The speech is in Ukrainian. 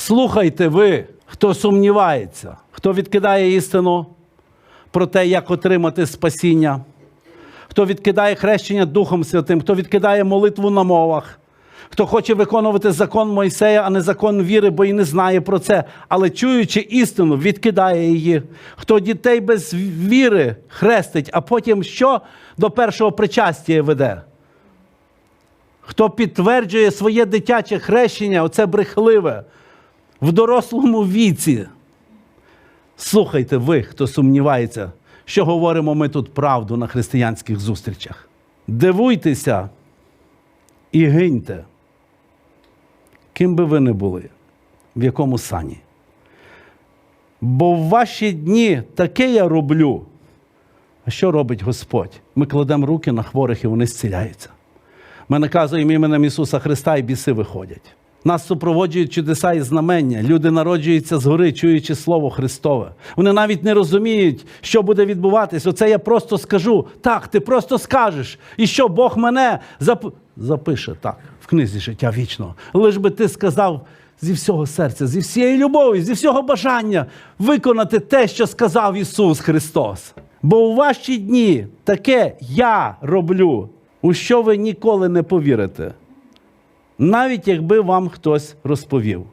Слухайте ви, хто сумнівається, хто відкидає істину про те, як отримати спасіння, хто відкидає хрещення Духом Святим, хто відкидає молитву на мовах, хто хоче виконувати закон Мойсея, а не закон віри, бо і не знає про це, але чуючи істину, відкидає її. Хто дітей без віри хрестить, а потім що до першого причастя веде? Хто підтверджує своє дитяче хрещення, оце брехливе, в дорослому віці. Слухайте ви, хто сумнівається, що говоримо ми тут правду на християнських зустрічах. Дивуйтеся і гиньте, ким би ви не були, в якому сані. Бо в ваші дні таке я роблю. А що робить Господь? Ми кладемо руки на хворих і вони зціляються. Ми наказуємо іменем Ісуса Христа і біси виходять. Нас супроводжують чудеса і знамення. Люди народжуються згори, чуючи Слово Христове. Вони навіть не розуміють, що буде відбуватись. Оце я просто скажу. Так, ти просто скажеш. І що Бог мене зап... запише так в книзі життя вічного. Лиш би ти сказав зі всього серця, зі всієї любові, зі всього бажання виконати те, що сказав Ісус Христос. Бо у ваші дні таке я роблю, у що ви ніколи не повірите навіть якби вам хтось розповів.